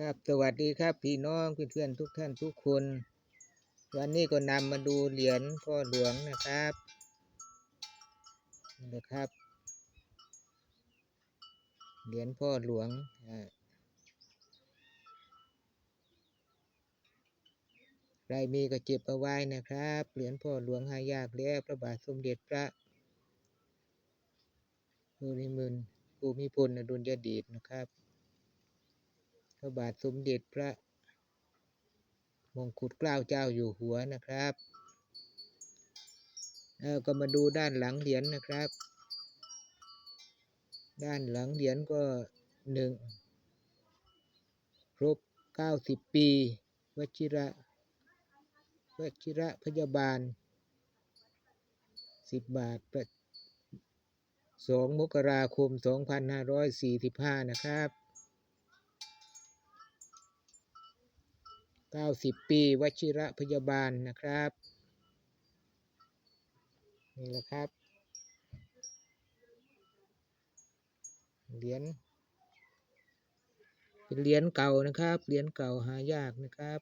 ครับสวัสดีครับพี่น้องเพื่อนๆทุกท่านทุกคน วันนี้ก็นำมาดูเหรียญพ่อหลวงนะครับนี่นะครับ เหรียญพ่อหลวงอ่าใครมีก็เก็บเอาไว้นะครับ เหรียญพ่อหลวงหายากแล้วพระบาทสมเด็จพระภูมิพลภูมิพลอดุลยเดชนะครับ ระบาทสมเด็จพระมงกุฎเกล้าเจ้าอยู่หัวนะครับแล้วก็มาดูด้านหลังเหรียญนะครับ ด้านหลังเหรียญก็หนึ่งครบเก้าสิบปีวชิระวชิระพยาบาลสิบบาทประสองมกราคมสองพันห้าร้อยสี่สิบห้านะครับ เก้าสิบปีวชิระพยาบาลนะครับ นี่แหละครับ เหรียญเป็นเหรียญเก่านะครับ เหรียญเก่าหายากนะครับ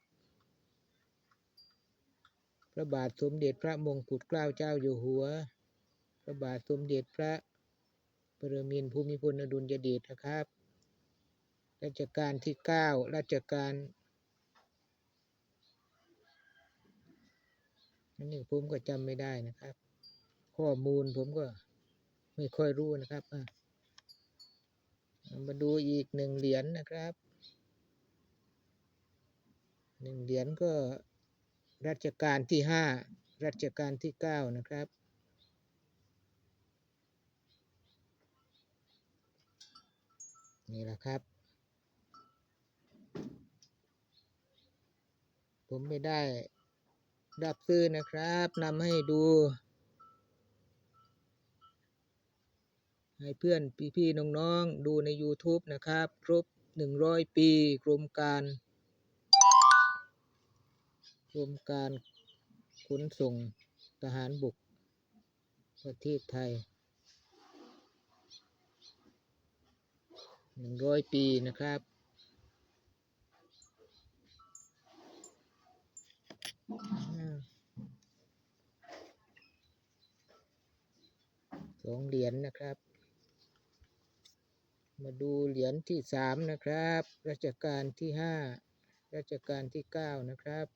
พระบาทสมเด็จพระมงกุฎเกล้าเจ้าอยู่หัว พระบาทสมเด็จพระปรมินทรภูมิพลอดุลยเดชนะครับ รัชกาลที่เก้ารัชกาล อันนี้ผมก็จำไม่ได้นะครับ ข้อมูลผมก็ไม่ค่อยรู้นะครับมาดูอีกหนึ่งเหรียญนะครับหนึ่งเหรียญก็รัชกาลที่ห้ารัชกาลที่เก้านะครับนี่แหละครับ ผมไม่ได้ รับซื้อนะครับนำให้ดู ให้เพื่อนพี่ๆน้องๆดูใน YouTube นะครับ ครบ 100 ปีกรมการกรมการขนส่งทหารบุกประเทศไทย 100 ปีนะครับ สองเหรียญนะครับ มาดูเหรียญที่สามนะครับรัชกาลที่ห้ารัชกาลที่เก้านะครับ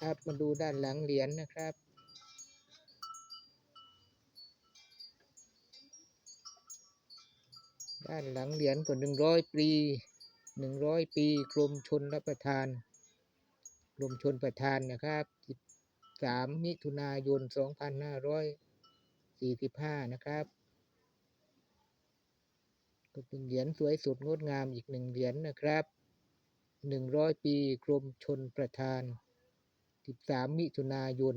ครับมาดูด้านหลังเหรียญนะครับ ด้านหลังเหรียญก็หนึ่งร้อยปี หนึ่งร้อยปีกรมชนรับประทานกรมชนประทานนะครับสิบสามมิถุนายนสองพันห้าร้อยสี่สิบห้านะครับก็เป็นเหรียญสวยสุดงดงามอีกหนึ่งเหรียญนะครับหนึ่งร้อยปีกรมชนประทานสิบสามมิถุนายน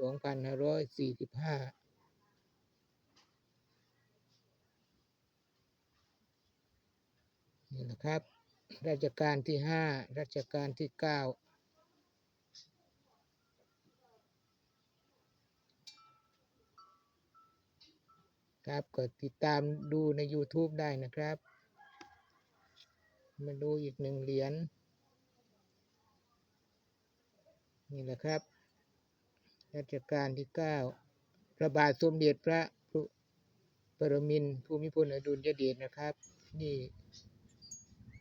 สองพันห้าร้อยสี่สิบห้า นี่นะครับ ราชการที่ห้ารัชกาลที่เก้าครับก็ติดตามดูใน YouTube ได้นะครับ มาดูอีกหนึ่งเหรียญนี่แหละครับ รัชกาลที่เก้าพระบาทสมเด็จพระปรมินทรภูมิพลอดุลยเดชนะครับ นี่